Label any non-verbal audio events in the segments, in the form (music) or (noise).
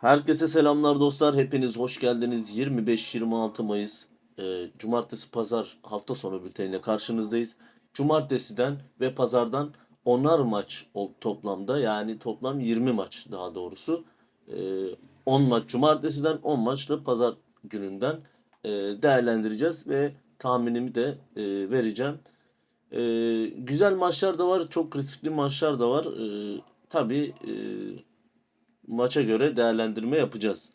Herkese selamlar dostlar. Hepiniz hoş geldiniz. 25-26 Mayıs e, Cumartesi Pazar hafta sonu bülteniyle karşınızdayız. Cumartesiden ve pazardan onar maç toplamda yani toplam 20 maç daha doğrusu. E, 10 maç cumartesiden 10 maç da pazar gününden e, değerlendireceğiz ve tahminimi de e, vereceğim. E, güzel maçlar da var, çok riskli maçlar da var. E, tabii e, maça göre değerlendirme yapacağız.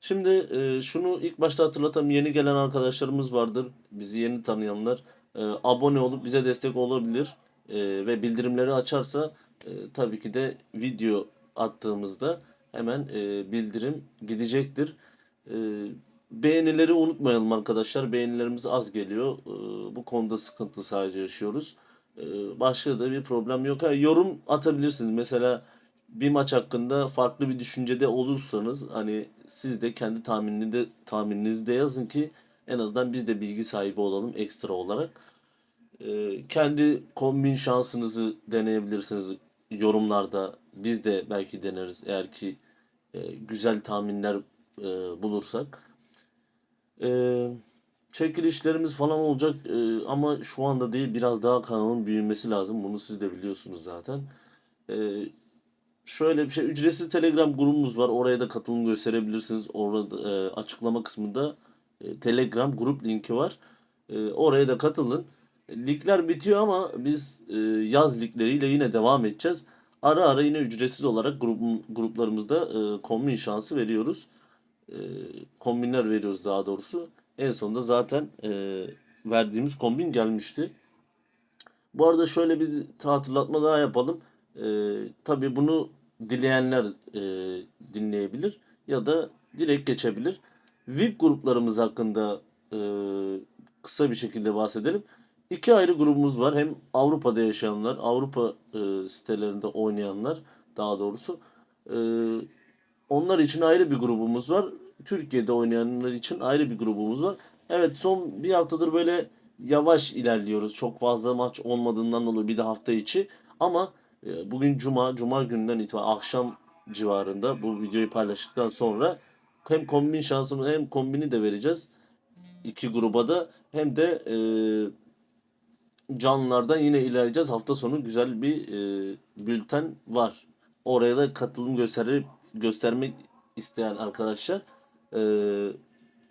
Şimdi e, şunu ilk başta hatırlatalım. Yeni gelen arkadaşlarımız vardır. Bizi yeni tanıyanlar. E, abone olup bize destek olabilir. E, ve bildirimleri açarsa e, tabii ki de video attığımızda hemen e, bildirim gidecektir. E, beğenileri unutmayalım arkadaşlar. Beğenilerimiz az geliyor. E, bu konuda sıkıntı sadece yaşıyoruz. E, başka da bir problem yok. Ha, yorum atabilirsiniz. Mesela bir maç hakkında farklı bir düşüncede olursanız hani siz de kendi tahmininde tahmininizi de yazın ki en azından biz de bilgi sahibi olalım ekstra olarak. Ee, kendi kombin şansınızı deneyebilirsiniz yorumlarda. Biz de belki deneriz eğer ki e, güzel tahminler e, bulursak. Ee, çekilişlerimiz falan olacak e, ama şu anda değil biraz daha kanalın büyümesi lazım. Bunu siz de biliyorsunuz zaten. Ee, Şöyle bir şey ücretsiz Telegram grubumuz var. Oraya da katılım gösterebilirsiniz. Orada e, açıklama kısmında e, Telegram grup linki var. E, oraya da katılın. Ligler bitiyor ama biz e, yaz ligleriyle yine devam edeceğiz. Ara ara yine ücretsiz olarak grubum, gruplarımızda e, kombin şansı veriyoruz. E, kombinler veriyoruz daha doğrusu. En sonunda zaten e, verdiğimiz kombin gelmişti. Bu arada şöyle bir hatırlatma daha yapalım. Ee, tabii bunu dileyenler e, dinleyebilir ya da direkt geçebilir. VIP gruplarımız hakkında e, kısa bir şekilde bahsedelim. İki ayrı grubumuz var. Hem Avrupa'da yaşayanlar, Avrupa e, sitelerinde oynayanlar daha doğrusu. E, onlar için ayrı bir grubumuz var. Türkiye'de oynayanlar için ayrı bir grubumuz var. Evet son bir haftadır böyle yavaş ilerliyoruz. Çok fazla maç olmadığından dolayı bir de hafta içi. Ama e, bugün cuma, cuma gününden itibaren akşam civarında bu videoyu paylaştıktan sonra hem kombin şansını hem kombini de vereceğiz. iki gruba da hem de e, canlılardan yine ilerleyeceğiz. Hafta sonu güzel bir e, bülten var. Oraya da katılım gösterip göstermek isteyen arkadaşlar e,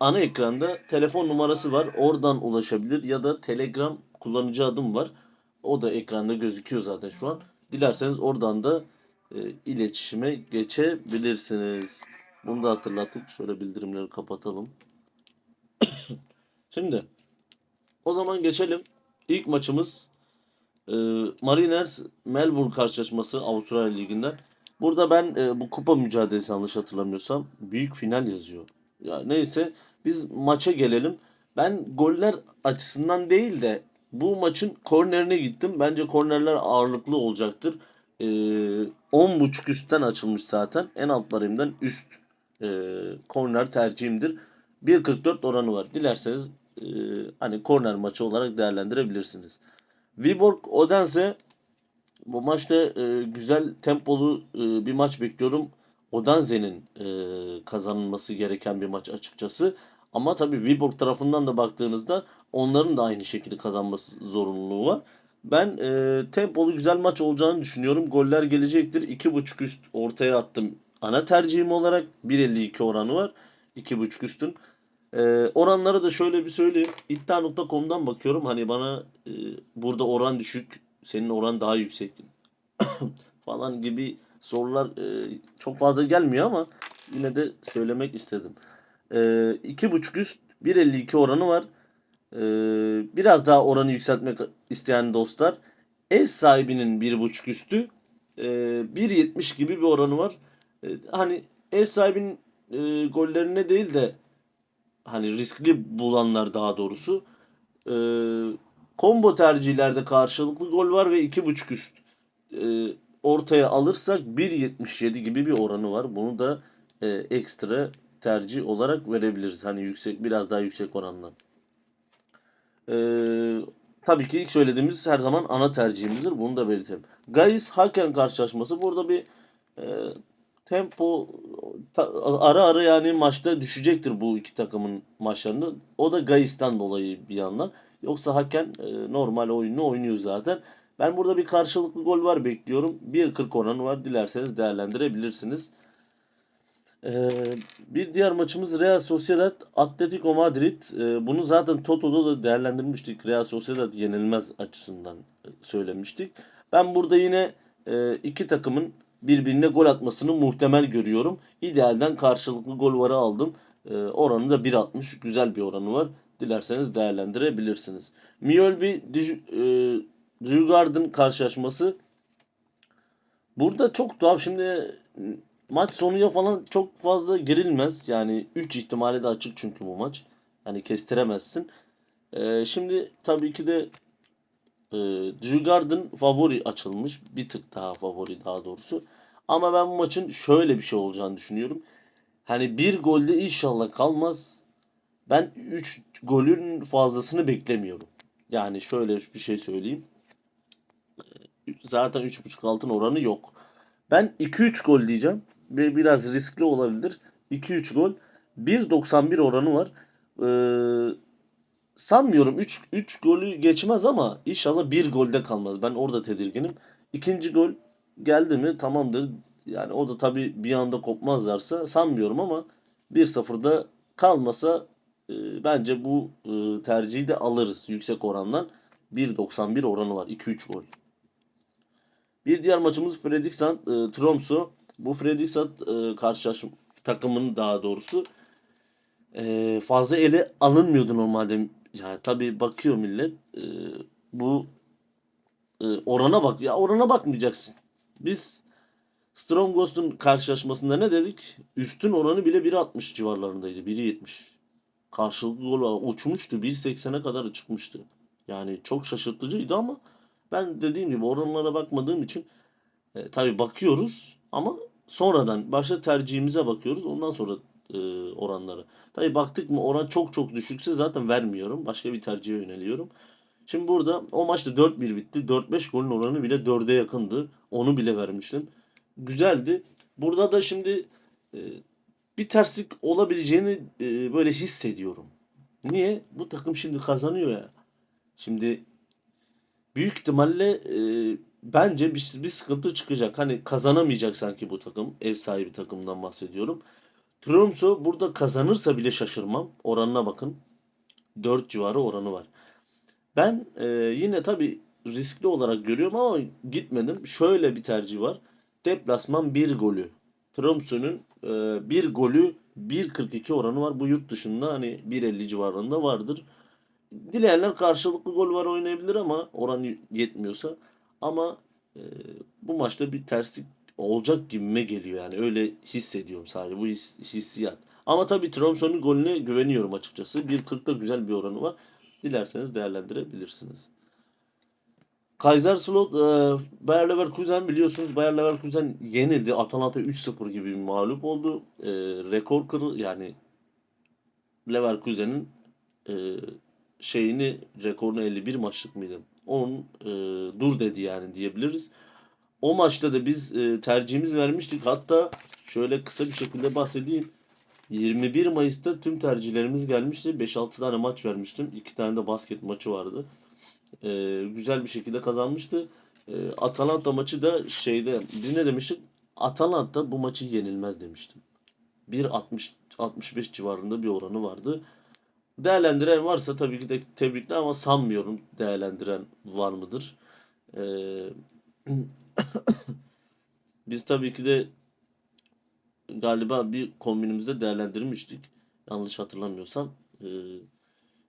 ana ekranda telefon numarası var. Oradan ulaşabilir ya da Telegram kullanıcı adım var. O da ekranda gözüküyor zaten şu an. Dilerseniz oradan da e, iletişime geçebilirsiniz. Bunu da hatırlattık. Şöyle bildirimleri kapatalım. (coughs) Şimdi o zaman geçelim. İlk maçımız e, Mariners Melbourne karşılaşması Avustralya Ligi'nden. Burada ben e, bu kupa mücadelesi yanlış hatırlamıyorsam büyük final yazıyor. Ya neyse biz maça gelelim. Ben goller açısından değil de bu maçın kornerine gittim. Bence kornerler ağırlıklı olacaktır. Ee, 10.5 üstten açılmış zaten. En altlarımdan üst e, korner tercihimdir. 1.44 oranı var. Dilerseniz e, hani korner maçı olarak değerlendirebilirsiniz. Viborg Odense bu maçta e, güzel tempolu e, bir maç bekliyorum. Odense'nin e, kazanılması gereken bir maç açıkçası. Ama tabii Viborg tarafından da baktığınızda onların da aynı şekilde kazanması zorunluluğu var. Ben e, tempolu güzel maç olacağını düşünüyorum. Goller gelecektir. 2.5 üst ortaya attım. Ana tercihim olarak 1.52 oranı var. 2.5 üstün. E, oranları da şöyle bir söyleyeyim. İddia.com'dan bakıyorum. Hani bana e, burada oran düşük. Senin oran daha yüksek. (coughs) falan gibi sorular e, çok fazla gelmiyor ama yine de söylemek istedim. E, iki buçuk üst 1.52 oranı var. E, biraz daha oranı yükseltmek isteyen dostlar ev sahibinin bir buçuk üstü e, 1.70 gibi bir oranı var. E, hani ev sahibinin e, gollerine değil de hani riskli bulanlar daha doğrusu e, combo tercihlerde karşılıklı gol var ve 2.5 üst e, ortaya alırsak 1.77 gibi bir oranı var. Bunu da e, ekstra tercih olarak verebiliriz. Hani yüksek biraz daha yüksek oranla. E, tabii ki ilk söylediğimiz her zaman ana tercihimizdir. Bunu da belirtelim. Gais Haken karşılaşması burada bir e, tempo Ta- ara ara yani maçta düşecektir bu iki takımın maçlarında. O da Gayis'ten dolayı bir yandan. Yoksa hakem e, normal oyununu oynuyor zaten. Ben burada bir karşılıklı gol var bekliyorum. 1.40 oranı var. Dilerseniz değerlendirebilirsiniz. Ee, bir diğer maçımız Real Sociedad Atletico Madrid. Ee, bunu zaten Toto'da da değerlendirmiştik. Real Sociedad yenilmez açısından e, söylemiştik. Ben burada yine e, iki takımın birbirine gol atmasını muhtemel görüyorum. İdealden karşılıklı gol varı aldım. E, oranı da 1.60. Güzel bir oranı var. Dilerseniz değerlendirebilirsiniz. Mjölby e, Djurgården karşılaşması Burada çok tuhaf şimdi maç sonuya falan çok fazla girilmez. Yani 3 ihtimali de açık çünkü bu maç. Yani kestiremezsin. Ee, şimdi tabii ki de e, Djurgården favori açılmış. Bir tık daha favori daha doğrusu. Ama ben bu maçın şöyle bir şey olacağını düşünüyorum. Hani bir golde inşallah kalmaz. Ben 3 golün fazlasını beklemiyorum. Yani şöyle bir şey söyleyeyim. Zaten 3.5 altın oranı yok. Ben 2-3 gol diyeceğim. Ve biraz riskli olabilir. 2-3 gol. 1.91 oranı var. Ee, sanmıyorum 3 3 golü geçmez ama inşallah bir golde kalmaz. Ben orada tedirginim. İkinci gol geldi mi tamamdır. Yani o da tabii bir anda kopmazlarsa sanmıyorum ama 1-0'da kalmasa e, bence bu e, tercihi de alırız yüksek orandan. 1.91 oranı var. 2-3 gol. Bir diğer maçımız Fredrikstad e, Tromsø. Bu Fredrikstad e, karşılaşma takımının daha doğrusu e, fazla ele alınmıyordu normalde. Yani tabii bakıyor millet. E, bu e, orana bak. Ya orana bakmayacaksın. Biz Strong Ghost'un karşılaşmasında ne dedik? Üstün oranı bile 1.60 civarlarındaydı. 1.70. Karşılıklı gol. Uçmuştu. 1.80'e kadar çıkmıştı. Yani çok şaşırtıcıydı ama ben dediğim gibi oranlara bakmadığım için e, tabii bakıyoruz ama sonradan başta tercihimize bakıyoruz. Ondan sonra e, oranları. Tabii baktık mı oran çok çok düşükse zaten vermiyorum. Başka bir tercihe yöneliyorum. Şimdi burada o maçta 4-1 bitti. 4-5 golün oranı bile 4'e yakındı. Onu bile vermiştim. Güzeldi. Burada da şimdi e, bir terslik olabileceğini e, böyle hissediyorum. Niye? Bu takım şimdi kazanıyor ya. Şimdi büyük ihtimalle e, bence bir, bir sıkıntı çıkacak. Hani kazanamayacak sanki bu takım. Ev sahibi takımdan bahsediyorum. Tromsø burada kazanırsa bile şaşırmam. Oranına bakın. 4 civarı oranı var. Ben e, yine tabii riskli olarak görüyorum ama gitmedim. Şöyle bir tercih var. Deplasman 1 golü. Tromsø'nün e, 1 golü 1.42 oranı var. Bu yurt dışında hani 1.50 civarında vardır. Dileyenler karşılıklı gol var oynayabilir ama oran yetmiyorsa. Ama e, bu maçta bir terslik olacak gibime geliyor yani. Öyle hissediyorum sadece. Bu his, hissiyat. Ama tabii Tromsø'nün golüne güveniyorum açıkçası. 1.40'da güzel bir oranı var. Dilerseniz değerlendirebilirsiniz. Kaiserslautern e, Bayer Leverkusen biliyorsunuz Bayer Leverkusen yenildi. Atalanta 3-0 gibi bir mağlup oldu. E, rekor kırı yani Leverkusen'in e, şeyini rekorunu 51 maçlık mıydı? Onun e, dur dedi yani diyebiliriz. O maçta da biz e, tercihimiz vermiştik. Hatta şöyle kısa bir şekilde bahsedeyim. 21 Mayıs'ta tüm tercihlerimiz gelmişti. 5-6 tane maç vermiştim. 2 tane de basket maçı vardı. E, güzel bir şekilde kazanmıştı. E, Atalanta maçı da şeyde biz ne demiştik? Atalanta bu maçı yenilmez demiştim. 1.60 65 civarında bir oranı vardı. Değerlendiren varsa tabii ki de tebrikler ama sanmıyorum değerlendiren var mıdır. Ee, (coughs) biz tabii ki de galiba bir kombinimizde değerlendirmiştik. Yanlış hatırlamıyorsam. Ee,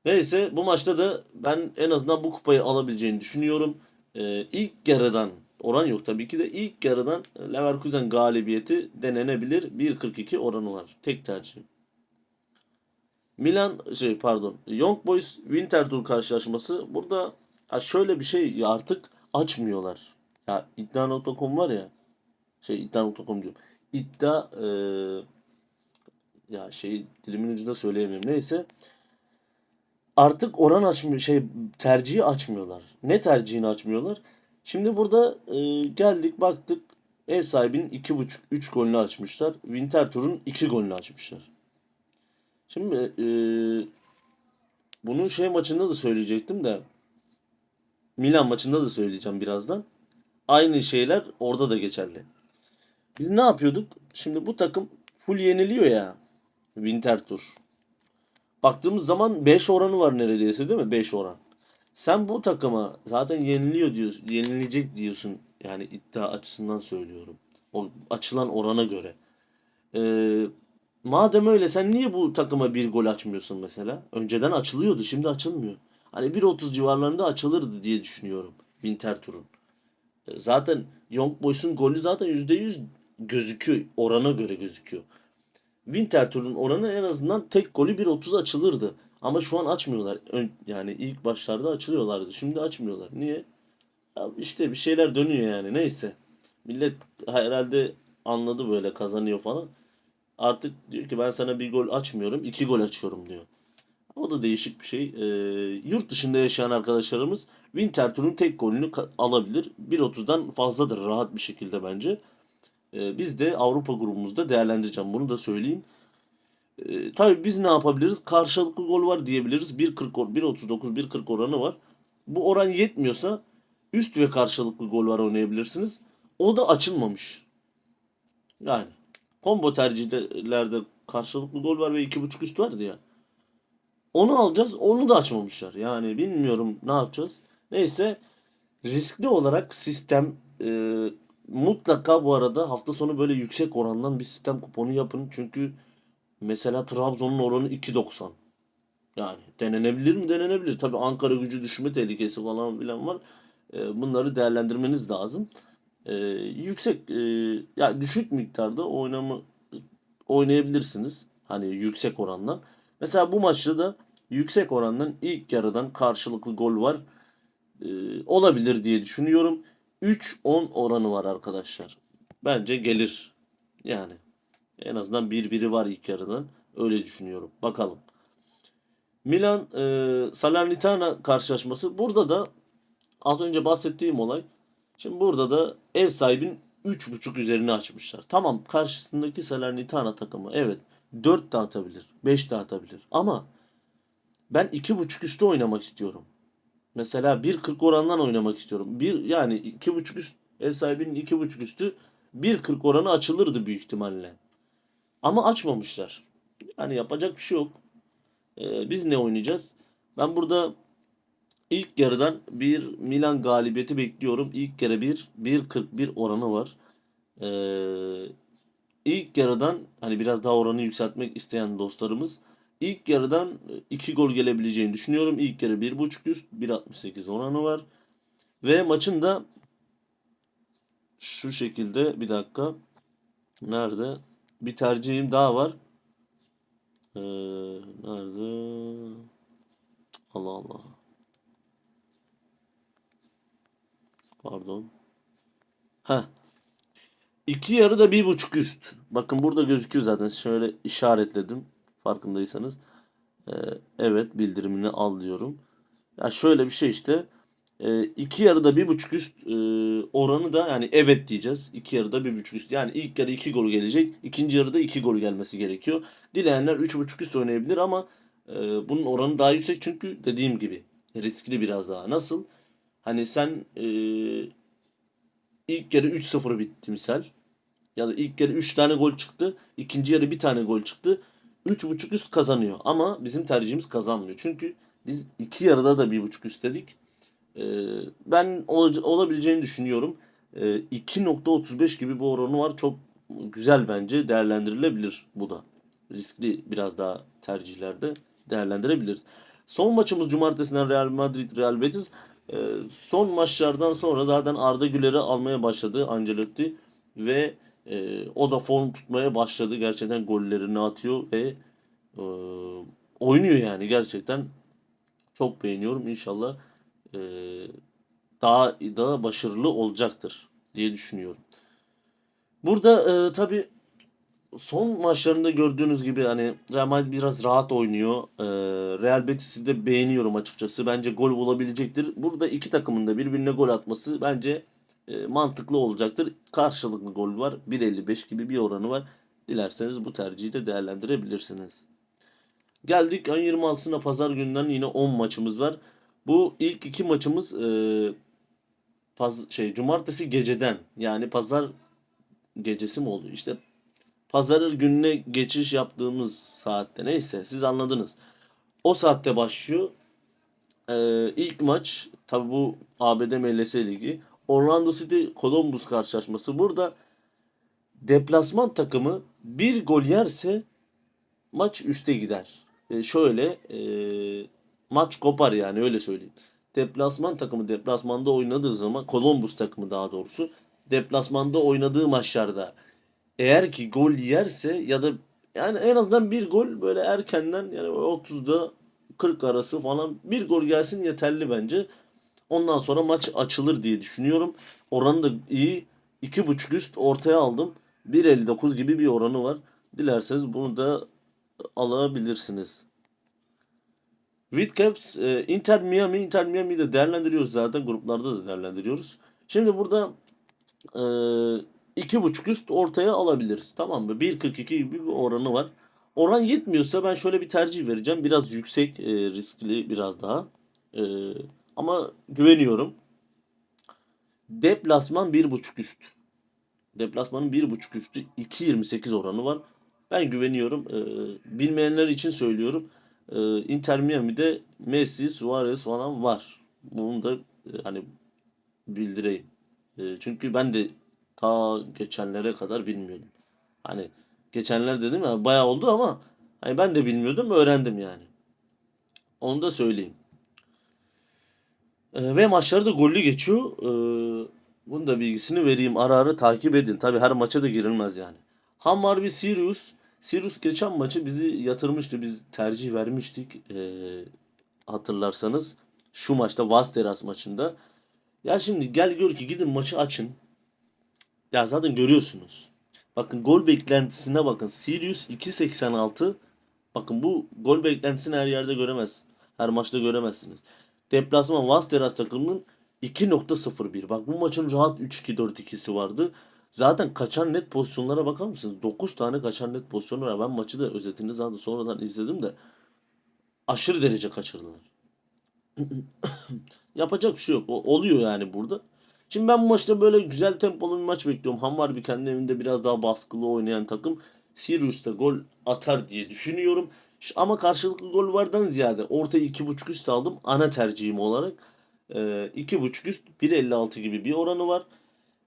neyse bu maçta da ben en azından bu kupayı alabileceğini düşünüyorum. Ee, ilk yarıdan oran yok tabii ki de ilk yarıdan Leverkusen galibiyeti denenebilir. 1.42 oranı var. Tek tercih. Milan şey pardon Young Boys Winterthur karşılaşması burada ha şöyle bir şey ya artık açmıyorlar. Ya iddia.com var ya şey iddia.com diyorum. İddia e, ya şey dilimin ucunda söyleyemiyorum. Neyse artık oran açmıyor şey tercihi açmıyorlar. Ne tercihini açmıyorlar? Şimdi burada e, geldik baktık Ev sahibinin 2.5-3 golünü açmışlar. Winterthur'un 2 golünü açmışlar. Şimdi e, bunun şey maçında da söyleyecektim de Milan maçında da söyleyeceğim birazdan. Aynı şeyler orada da geçerli. Biz ne yapıyorduk? Şimdi bu takım full yeniliyor ya. Winterthur. Baktığımız zaman 5 oranı var neredeyse değil mi? 5 oran. Sen bu takıma zaten yeniliyor diyorsun, yenilecek diyorsun. Yani iddia açısından söylüyorum. O açılan orana göre. Ee, madem öyle sen niye bu takıma bir gol açmıyorsun mesela? Önceden açılıyordu, şimdi açılmıyor. Hani 1.30 civarlarında açılırdı diye düşünüyorum Winterthur'un. Ee, Zaten Young Boys'un golü zaten %100 gözüküyor. Orana göre gözüküyor. Winterthur'un oranı en azından tek golü 1.30 açılırdı. Ama şu an açmıyorlar. Ön- yani ilk başlarda açılıyorlardı. Şimdi açmıyorlar. Niye? Ya işte bir şeyler dönüyor yani. Neyse. Millet herhalde anladı böyle kazanıyor falan. Artık diyor ki ben sana bir gol açmıyorum. iki gol açıyorum diyor. O da değişik bir şey. Ee, yurt dışında yaşayan arkadaşlarımız Winterthur'un tek golünü alabilir. 1.30'dan fazladır rahat bir şekilde bence. Ee, biz de Avrupa grubumuzda değerlendireceğim. Bunu da söyleyeyim. Ee, tabii biz ne yapabiliriz? Karşılıklı gol var diyebiliriz. 1.40 or- 1.39 1.40 oranı var. Bu oran yetmiyorsa üst ve karşılıklı gol var oynayabilirsiniz. O da açılmamış. Yani combo tercihlerde karşılıklı gol var ve 2.5 üst vardı ya. Onu alacağız. Onu da açmamışlar. Yani bilmiyorum ne yapacağız. Neyse riskli olarak sistem e, mutlaka bu arada hafta sonu böyle yüksek orandan bir sistem kuponu yapın. Çünkü mesela Trabzon'un oranı 2.90. Yani denenebilir mi? Denenebilir. Tabii Ankara gücü düşme tehlikesi falan filan var. E, bunları değerlendirmeniz lazım. E, yüksek e, ya düşük miktarda oynama oynayabilirsiniz. Hani yüksek orandan. Mesela bu maçta da yüksek orandan ilk yarıdan karşılıklı gol var. Ee, olabilir diye düşünüyorum. 3-10 oranı var arkadaşlar. Bence gelir. Yani en azından bir biri var ilk yarıdan. Öyle düşünüyorum. Bakalım. Milan e, Salernitana karşılaşması. Burada da az önce bahsettiğim olay. Şimdi burada da ev sahibinin 3.5 üzerine açmışlar. Tamam karşısındaki Salernitana takımı evet 4 de atabilir. 5 de atabilir. Ama ben 2.5 üstü oynamak istiyorum. Mesela 1.40 orandan oynamak istiyorum. Bir yani 2.5 üst ev sahibinin 2.5 üstü 1.40 oranı açılırdı büyük ihtimalle. Ama açmamışlar. Yani yapacak bir şey yok. Ee, biz ne oynayacağız? Ben burada ilk yarıdan bir Milan galibiyeti bekliyorum. İlk yarı bir 1.41 oranı var. Ee, ilk yarıdan hani biraz daha oranı yükseltmek isteyen dostlarımız ilk yarıdan 2 gol gelebileceğini düşünüyorum. İlk yarı 1.5 üst 1.68 oranı var. Ve maçın da şu şekilde bir dakika. Nerede? Bir tercihim daha var. Ee, nerede? Allah Allah. Pardon. Heh. İki yarı da bir buçuk üst. Bakın burada gözüküyor zaten. Şöyle işaretledim. Farkındaysanız. Ee, evet bildirimini al diyorum. Ya şöyle bir şey işte. Ee, iki yarıda bir buçuk üst e, oranı da yani evet diyeceğiz. İki yarıda bir buçuk üst. Yani ilk yarı iki gol gelecek. ikinci yarıda iki gol gelmesi gerekiyor. Dileyenler üç buçuk üst oynayabilir ama e, bunun oranı daha yüksek çünkü dediğim gibi riskli biraz daha. Nasıl? Hani sen e, ilk yarı 3-0 bitti misal. Ya da ilk yarı 3 tane gol çıktı. ikinci yarı bir tane gol çıktı. 3.5 üst kazanıyor. Ama bizim tercihimiz kazanmıyor. Çünkü biz iki yarıda da 1.5 üst dedik. Ee, ben ol- olabileceğini düşünüyorum. Ee, 2.35 gibi bir oranı var. Çok güzel bence. Değerlendirilebilir bu da. Riskli biraz daha tercihlerde değerlendirebiliriz. Son maçımız cumartesinden Real Madrid Real Betis. Ee, son maçlardan sonra zaten Arda Güler'i almaya başladı Ancelotti ve e, o da form tutmaya başladı. Gerçekten gollerini atıyor ve e, oynuyor yani gerçekten çok beğeniyorum. İnşallah e, daha daha başarılı olacaktır diye düşünüyorum. Burada e, tabii son maçlarında gördüğünüz gibi hani Real Madrid biraz rahat oynuyor. E, Real Betis'i de beğeniyorum açıkçası. Bence gol bulabilecektir. Burada iki takımın da birbirine gol atması bence e, mantıklı olacaktır. Karşılıklı gol var. 1.55 gibi bir oranı var. Dilerseniz bu tercihi de değerlendirebilirsiniz. Geldik ayın 26'sına pazar gününden yine 10 maçımız var. Bu ilk iki maçımız e, paz, şey cumartesi geceden yani pazar gecesi mi oluyor? İşte pazarı gününe geçiş yaptığımız saatte neyse siz anladınız. O saatte başlıyor. Ee, ilk maç tabi bu ABD MLS Ligi. Orlando City Columbus karşılaşması. Burada deplasman takımı bir gol yerse maç üste gider. Ee, şöyle e, maç kopar yani öyle söyleyeyim. Deplasman takımı deplasmanda oynadığı zaman Columbus takımı daha doğrusu deplasmanda oynadığı maçlarda eğer ki gol yerse ya da yani en azından bir gol böyle erkenden yani 30'da 40 arası falan bir gol gelsin yeterli bence. Ondan sonra maç açılır diye düşünüyorum. Oranı da iyi. 2.5 üst ortaya aldım. 1.59 gibi bir oranı var. Dilerseniz bunu da alabilirsiniz. Whitecaps, e, Inter Miami, Inter Miami'yi de değerlendiriyoruz zaten. Gruplarda da değerlendiriyoruz. Şimdi burada e, iki buçuk üst ortaya alabiliriz. Tamam mı? 1.42 gibi bir oranı var. Oran yetmiyorsa ben şöyle bir tercih vereceğim. Biraz yüksek e, riskli biraz daha. E, ama güveniyorum. Deplasman 1.5 üst. Deplasmanın 1.5 üstü 2.28 oranı var. Ben güveniyorum. E, bilmeyenler için söylüyorum. E, Inter Miami'de Messi, Suarez falan var. Bunu da e, hani bildireyim. E, çünkü ben de ta geçenlere kadar bilmiyordum. Hani geçenler dedim ya bayağı oldu ama hani ben de bilmiyordum öğrendim yani. Onu da söyleyeyim. Ee, ve maçları da gollü geçiyor. Ee, bunun da bilgisini vereyim. Ara ara takip edin. Tabi her maça da girilmez yani. Hammarby Sirius. Sirius geçen maçı bizi yatırmıştı. Biz tercih vermiştik. Ee, hatırlarsanız. Şu maçta Vasteras maçında. Ya şimdi gel gör ki gidin maçı açın. Ya zaten görüyorsunuz. Bakın gol beklentisine bakın. Sirius 2.86. Bakın bu gol beklentisini her yerde göremez. Her maçta göremezsiniz. Deplasman Vasteras takımının 2.01. Bak bu maçın rahat 3-2-4-2'si vardı. Zaten kaçan net pozisyonlara bakar mısınız? 9 tane kaçan net pozisyonu var. Ben maçı da özetini zaten sonradan izledim de aşırı derece kaçırdılar. (clears throat) Yapacak bir şey yok. O, oluyor yani burada. Şimdi ben bu maçta böyle güzel tempolu bir maç bekliyorum. Hammarby kendi evinde biraz daha baskılı oynayan takım. Sirius'ta gol atar diye düşünüyorum. Ama karşılıklı gol vardan ziyade ortaya 2.5 üst aldım ana tercihim olarak. Ee, 2.5 üst 1.56 gibi bir oranı var.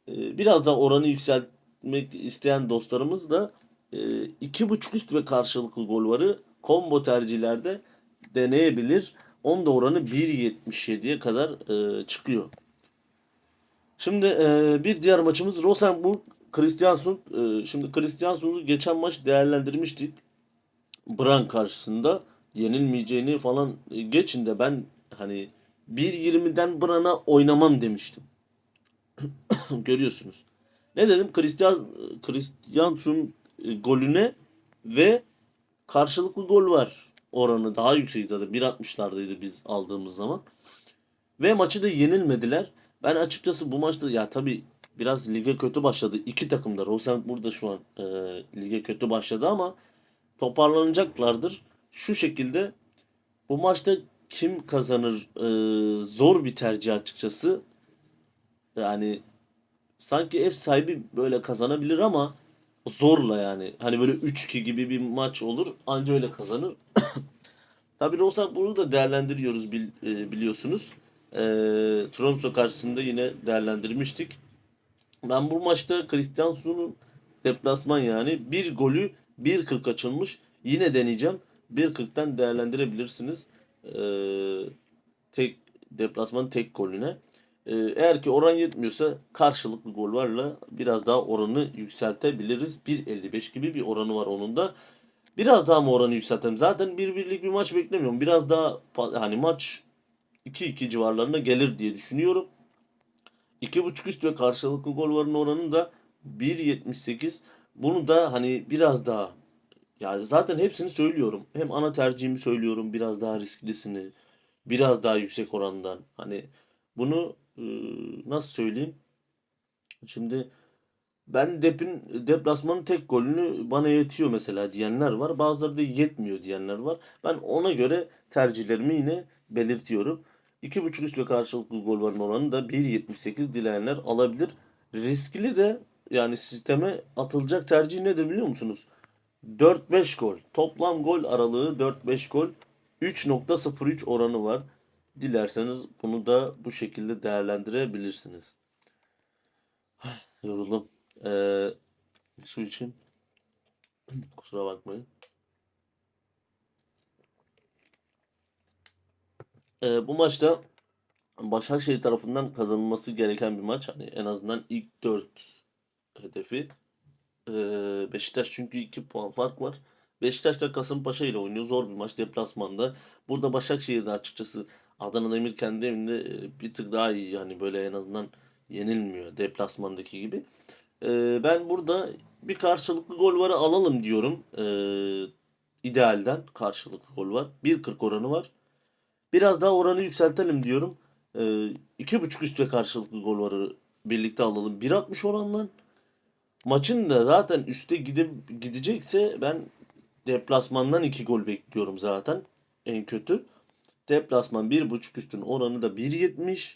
Ee, biraz da oranı yükseltmek isteyen dostlarımız da e, 2.5 üst ve karşılıklı gol varı combo tercihlerde deneyebilir. Onda oranı 1.77'ye kadar e, çıkıyor. Şimdi e, bir diğer maçımız Rosenborg Kristiansund. E, şimdi Kristiansund'u geçen maç değerlendirmiştik. Bran karşısında yenilmeyeceğini falan e, geçin de ben hani 1.20'den Bran'a oynamam demiştim. (clears throat) Görüyorsunuz. Ne dedim? Christian Christiansund e, golüne ve karşılıklı gol var oranı daha yüksek zaten 1.60'lardaydı biz aldığımız zaman. Ve maçı da yenilmediler. Ben açıkçası bu maçta ya tabii biraz lige kötü başladı. İki takım da Rosenborg da şu an e, lige kötü başladı ama toparlanacaklardır. Şu şekilde bu maçta kim kazanır e, zor bir tercih açıkçası. Yani sanki ev sahibi böyle kazanabilir ama zorla yani. Hani böyle 3-2 gibi bir maç olur anca öyle kazanır. (coughs) Tabii Rosenborg'u da değerlendiriyoruz bil- e, biliyorsunuz. E, Tromsø karşısında yine değerlendirmiştik. Ben bu maçta Kristiansun'un deplasman yani bir golü 1.40 açılmış. Yine deneyeceğim. 1.40'tan değerlendirebilirsiniz. Ee, tek deplasman tek golüne. Ee, eğer ki oran yetmiyorsa karşılıklı gol varla biraz daha oranı yükseltebiliriz. 1.55 gibi bir oranı var onun da. Biraz daha mı oranı yükseltelim? Zaten bir birlik bir maç beklemiyorum. Biraz daha hani maç 2-2 civarlarına gelir diye düşünüyorum. 2.5 üst ve karşılıklı gol varın oranı da 1.78. Bunu da hani biraz daha ya zaten hepsini söylüyorum. Hem ana tercihimi söylüyorum biraz daha risklisini. Biraz daha yüksek orandan. Hani bunu e, nasıl söyleyeyim? Şimdi ben Dep'in deplasmanın tek golünü bana yetiyor mesela diyenler var. Bazıları da yetmiyor diyenler var. Ben ona göre tercihlerimi yine belirtiyorum. 2.5 üst ve karşılıklı gol varın oranı da 1.78 dileyenler alabilir. Riskli de yani sisteme atılacak tercih nedir biliyor musunuz? 4-5 gol. Toplam gol aralığı 4-5 gol. 3.03 oranı var. Dilerseniz bunu da bu şekilde değerlendirebilirsiniz. (sighs) Yoruldum. Ee, su için. (clears throat) Kusura bakmayın. Ee, bu maçta Başakşehir tarafından kazanılması gereken bir maç. Hani en azından ilk 4 hedefi. Ee, Beşiktaş çünkü 2 puan fark var. Beşiktaş da Kasımpaşa ile oynuyor. Zor bir maç deplasmanda. Burada Başakşehir'de açıkçası Adana Demir kendi evinde e, bir tık daha iyi. Yani böyle en azından yenilmiyor deplasmandaki gibi. Ee, ben burada bir karşılıklı gol varı alalım diyorum. Ee, idealden karşılıklı gol var. 1.40 oranı var. Biraz daha oranı yükseltelim diyorum. Ee, 2.5 üst ve karşılıklı gol varı birlikte alalım. 1.60 oranla maçın da zaten üste gidip gidecekse ben deplasmandan 2 gol bekliyorum zaten. En kötü. Deplasman 1.5 üstün oranı da 1.70.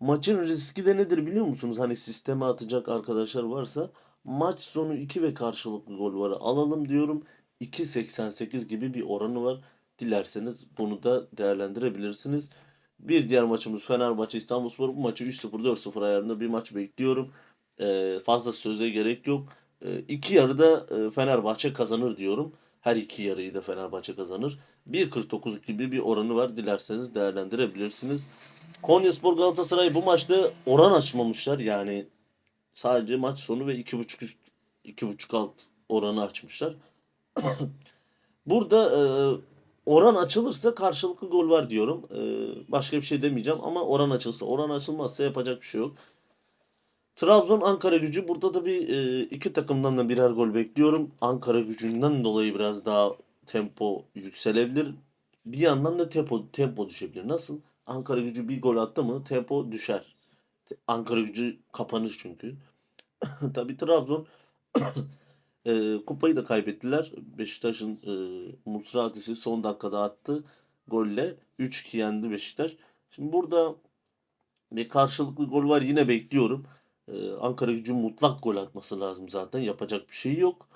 Maçın riski de nedir biliyor musunuz? Hani sisteme atacak arkadaşlar varsa maç sonu 2 ve karşılıklı gol varı alalım diyorum. 2.88 gibi bir oranı var. Dilerseniz bunu da değerlendirebilirsiniz. Bir diğer maçımız Fenerbahçe İstanbulspor. Bu maçı 3-0 4-0 ayarında bir maç bekliyorum. Ee, fazla söze gerek yok. Ee, iki yarıda e, Fenerbahçe kazanır diyorum. Her iki yarıyı da Fenerbahçe kazanır. 1.49 gibi bir oranı var. Dilerseniz değerlendirebilirsiniz. Konyaspor Galatasaray bu maçta oran açmamışlar. Yani sadece maç sonu ve 2.5 üst 2.5 alt oranı açmışlar. (coughs) Burada e, oran açılırsa karşılıklı gol var diyorum. E, başka bir şey demeyeceğim ama oran açılsa, oran açılmazsa yapacak bir şey yok. Trabzon Ankara Gücü burada da bir e, iki takımdan da birer gol bekliyorum. Ankara Gücü'nden dolayı biraz daha tempo yükselebilir. Bir yandan da tempo tempo düşebilir. Nasıl? Ankara Gücü bir gol attı mı tempo düşer. Ankara Gücü kapanır çünkü. (coughs) Tabii Trabzon e, kupayı da kaybettiler. Beşiktaş'ın e, Musratisi son dakikada attı golle. 3-2 yendi Beşiktaş. Şimdi burada bir karşılıklı gol var yine bekliyorum. Ee, Ankara gücü mutlak gol atması lazım zaten. Yapacak bir şey yok.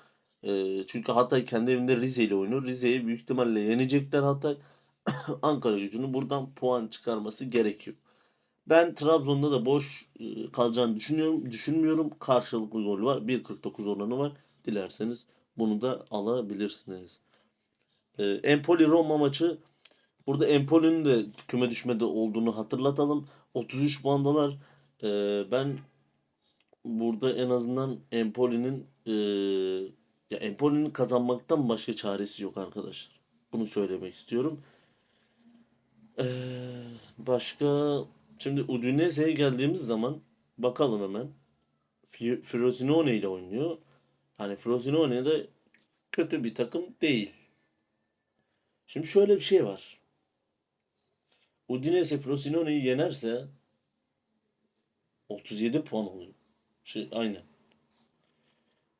Ee, çünkü Hatay kendi evinde Rize ile oynuyor. Rize'yi büyük ihtimalle yenecekler Hatay. (coughs) Ankara gücünün buradan puan çıkarması gerekiyor. Ben Trabzon'da da boş e, kalacağını düşünüyorum. Düşünmüyorum. Karşılıklı gol var. 1.49 oranı var. Dilerseniz bunu da alabilirsiniz. Ee, Empoli Roma maçı Burada Empoli'nin de küme düşmede olduğunu hatırlatalım. 33 puandalar. Ee, ben burada en azından Empoli'nin e, ya Empoli'nin kazanmaktan başka çaresi yok arkadaşlar. Bunu söylemek istiyorum. Ee, başka şimdi Udinese'ye geldiğimiz zaman bakalım hemen. Frosinone ile oynuyor. Hani Frosinone de kötü bir takım değil. Şimdi şöyle bir şey var. Udinese Frosinone'yi yenerse 37 puan oluyor. Şey aynı.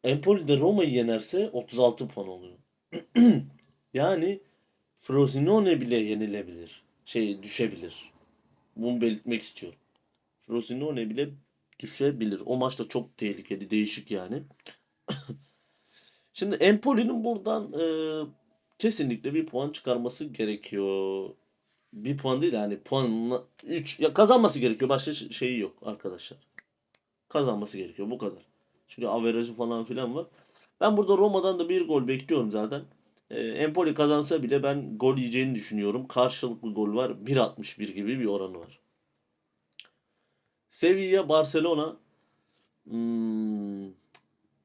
Empoli de Roma'yı yenerse 36 puan oluyor. (clears throat) yani Frosinone bile yenilebilir. Şey düşebilir. Bunu belirtmek istiyorum. Frosinone bile düşebilir. O maçta çok tehlikeli, değişik yani. (coughs) Şimdi Empoli'nin buradan e, kesinlikle bir puan çıkarması gerekiyor. Bir puan değil yani puanla 3 ya kazanması gerekiyor. Başka şeyi yok arkadaşlar. Kazanması gerekiyor bu kadar. Çünkü averajı falan filan var. Ben burada Roma'dan da bir gol bekliyorum zaten. Ee, Empoli kazansa bile ben gol yiyeceğini düşünüyorum. Karşılıklı gol var. 1.61 gibi bir oranı var. Sevilla Barcelona Hmm,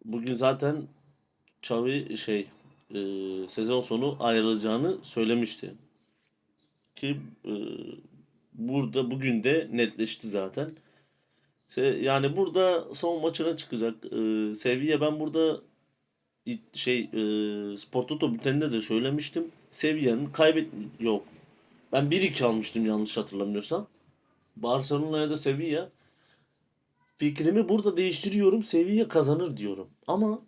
bugün zaten Xavi şey e, sezon sonu ayrılacağını söylemişti. Ki e, burada bugün de netleşti zaten. Yani burada son maçına çıkacak. E, Sevilla ben burada şey e, Spor Toto bülteninde de söylemiştim. Sevilla'nın kaybet yok. Ben 1-2 almıştım yanlış hatırlamıyorsam. Barcelona'ya da Sevilla fikrimi burada değiştiriyorum. Sevilla kazanır diyorum. Ama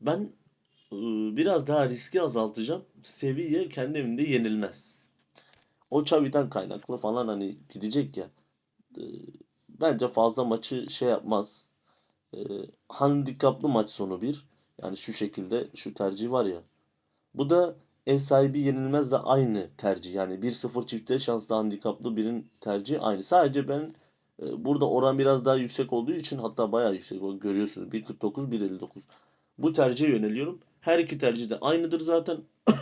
ben e, biraz daha riski azaltacağım. Sevilla kendi evinde yenilmez. O Xavi'den kaynaklı falan hani gidecek ya. E, bence fazla maçı şey yapmaz. E, handikaplı maç sonu bir. Yani şu şekilde şu tercih var ya. Bu da ev sahibi yenilmez de aynı tercih. Yani 1-0 çifte şanslı handikaplı birin tercihi aynı. Sadece ben burada oran biraz daha yüksek olduğu için hatta bayağı yüksek görüyorsunuz. 1.49 1.59. Bu tercihe yöneliyorum. Her iki tercih de aynıdır zaten. (coughs)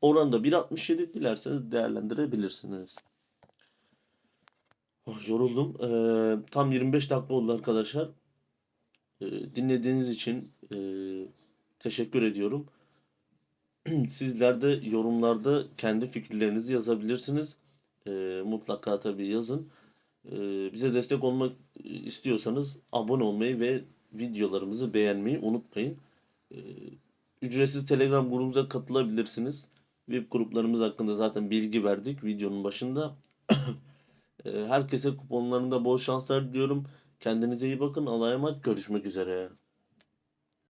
Oran da 1.67 dilerseniz değerlendirebilirsiniz. Oh, yoruldum. Ee, tam 25 dakika oldu arkadaşlar. Ee, dinlediğiniz için e, teşekkür ediyorum. (clears throat) Sizler de yorumlarda kendi fikirlerinizi yazabilirsiniz. Ee, mutlaka tabii yazın. Ee, bize destek olmak istiyorsanız abone olmayı ve videolarımızı beğenmeyi unutmayın. Ee, ücretsiz Telegram grubumuza katılabilirsiniz. VIP gruplarımız hakkında zaten bilgi verdik videonun başında. (coughs) Ee, herkese kuponlarında bol şanslar diliyorum. Kendinize iyi bakın. Allah'a emanet. Görüşmek üzere.